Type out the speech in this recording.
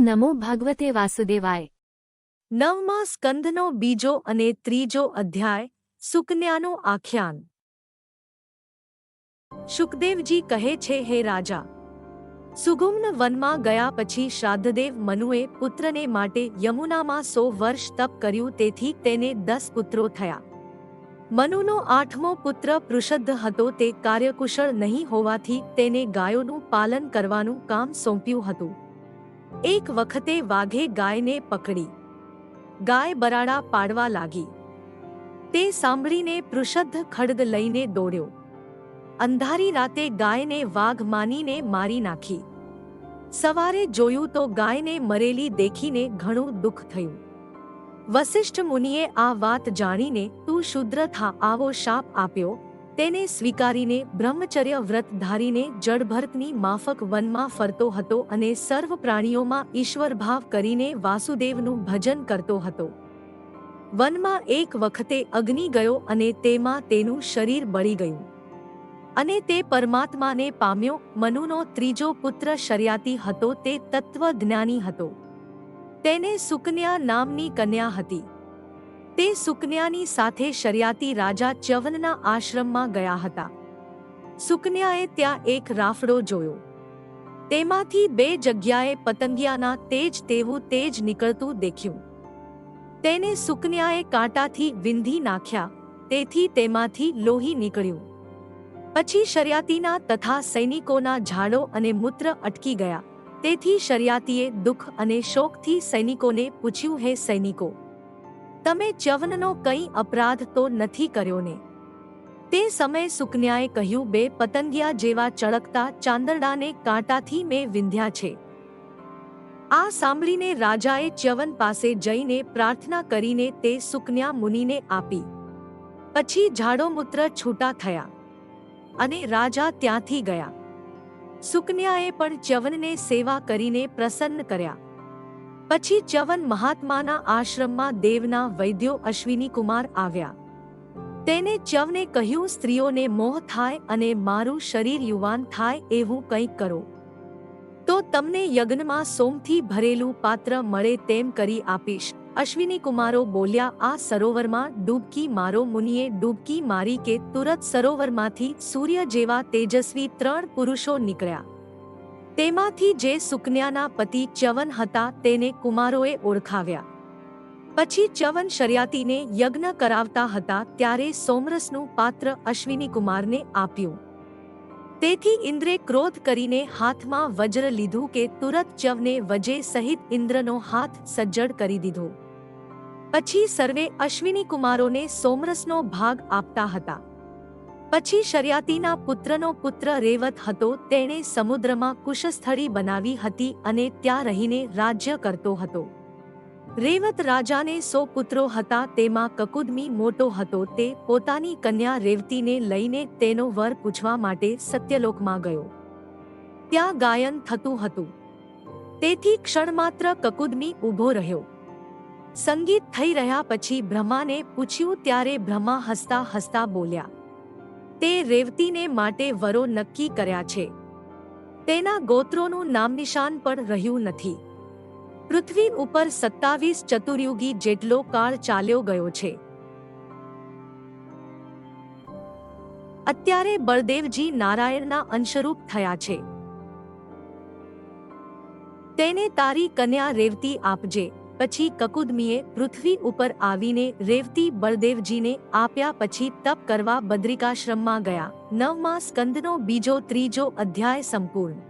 નમો ભગવતે વાસુદેવાય નવમા સ્કંદનો બીજો અને ત્રીજો અધ્યાય સુકન્યાનું આખ્યાન શુકદેવજી કહે છે હે રાજા સુગુમ્ન વનમાં ગયા પછી શ્રાદ્ધદેવ મનુએ પુત્રને માટે યમુનામાં સો વર્ષ તપ કર્યું તેથી તેને દસ પુત્રો થયા મનુનો આઠમો પુત્ર પૃષદ્ધ હતો તે કાર્યકુશળ નહીં હોવાથી તેને ગાયોનું પાલન કરવાનું કામ સોંપ્યું હતું એક વખતે વાઘે ગાયને પકડી. ગાય બરાડા પાડવા લાગી. તે સાંભળીને પૃષદ્ધ ખડગ લઈને દોડ્યો. અંધારી રાતે ગાયને વાઘ માનીને મારી નાખી. સવારે જોયું તો ગાયને મરેલી દેખીને ઘણું દુઃખ થયું. વસિષ્ઠ મુનિએ આ વાત જાણીને તું શુદ્ર થા આવો શાપ આપ્યો તેને સ્વીકારીને બ્રહ્મચર્ય વ્રત ધારીને જડભરતની માફક વનમાં ફરતો હતો અને સર્વ પ્રાણીઓમાં ઈશ્વર ભાવ કરીને વાસુદેવનું ભજન કરતો હતો. વનમાં એક વખતે અગ્નિ ગયો અને તેમાં તેનું શરીર બળી ગયું. અને તે પરમાત્માને પામ્યો. મનુનો ત્રીજો પુત્ર શર્યાતી હતો તે તત્વજ્ઞાની હતો. તેને સુકન્યા નામની કન્યા હતી. તે સુકન્યાની સાથે શરિયાતી રાજા ચ્યવનના આશ્રમમાં ગયા હતા. સુકન્યાએ ત્યાં એક રાફડો જોયો. તેમાંથી બે જગ્યાએ પતંગિયાના તેજ તેવું તેજ નીકળતું દેખ્યું. તેને સુકન્યાએ કાંટાથી વિંધી નાખ્યા, તેથી તેમાંથી લોહી નીકળ્યું. પછી શર્યાતીના તથા સૈનિકોના ઝાડો અને મૂત્ર અટકી ગયા. તેથી શર્યાતીએ દુઃખ અને શોકથી સૈનિકોને પૂછ્યું, હે સૈનિકો તમે ચ્યવનનો કંઈ અપરાધ તો નથી કર્યો ને તે સમયે સુકન્યાએ કહ્યું, બે પતંગિયા જેવા ચળકતા ચાંદરડાને કાંટાથી મેં વિંધ્યા છે. આ સાંભળીને રાજાએ ચ્યવન પાસે જઈને પ્રાર્થના કરીને તે સુકન્યા મુનિને આપી. પછી ઝાડોમૂત્ર છૂટા થયા અને રાજા ત્યાંથી ગયા. સુકન્યાએ પણ ચ્યવનને સેવા કરીને પ્રસન્ન કર્યા. પછી ચવન મહાત્માના આશ્રમમાં દેવના વૈદ્યો અશ્વિની કુમાર આવ્યા. તેને ચવને કહ્યું, સ્ત્રીઓને મોહ થાય અને મારું શરીર યુવાન થાય એવું કંઈક કરો. તો તમને યજ્ઞમાં સોમથી ભરેલું પાત્ર મળે તેમ કરી આપીશ. અશ્વિની કુમારો બોલ્યા, આ સરોવરમાં ડૂબકી મારો મુનિએ ડૂબકી મારી કે તુરત સરોવરમાંથી સૂર્ય જેવા તેજસ્વી ત્રણ પુરુષો નીકળ્યા. તેમાંથી જે સુકન્યાના પતિ ચ્યવન હતા તેને કુમારોએ ઓળખાવ્યા. પછી ચ્યવન શર્યાતીને યજ્ઞ કરાવતા હતા ત્યારે સોમરસનું પાત્ર અશ્વિની કુમારને આપ્યું. તેથી ઇન્દ્રે ક્રોધ કરીને હાથમાં વજ્ર લીધું કે તુરત ચવને વજે સહિત ઇન્દ્રનો હાથ સજ્જડ કરી દીધો. પછી સર્વે અશ્વિની કુમારોને સોમરસનો ભાગ આપતા હતા. પછી શર્યાતીના પુત્રનો પુત્ર રેવત હતો, તેણે સમુદ્રમાં કુશસ્થળી બનાવી હતી અને ત્યાં રહીને રાજ્ય કરતો હતો. રેવત રાજાને સો પુત્રો હતા, તેમાં કકુદમી મોટો હતો, તે પોતાની કન્યા રેવતીને લઈને તેનો વર પૂછવા માટે સત્યલોકમાં ગયો. ત્યાં ગાયન થતું હતું. તેથી ક્ષણમાત્ર કકુદમી ઊભો રહ્યો. સંગીત થઈ રહ્યા પછી બ્રહ્માને પૂછ્યું, ત્યારે બ્રહ્મા હસતા હસતા બોલ્યા તે રેવતીને માટે વરો નક્કી કર્યા છે. તેના ગોત્રોનું નામનિશાન પણ રહ્યું નથી. પૃથ્વી ઉપર સત્તાવીસ ચતુર્યુગી જેટલો કાળ ચાલ્યો ગયો છે. અત્યારે બળદેવજી નારાયણના અંશરૂપ થયા છે. તેને તારી કન્યા રેવતી આપજે. પછી કકુદમીએ પૃથ્વી ઉપર આવીને રેવતી બળદેવજીને આપ્યા પછી તપ કરવા બદ્રિકાશ્રમમાં ગયા. નવમા સ્કંદનો બીજો ત્રીજો અધ્યાય સંપૂર્ણ.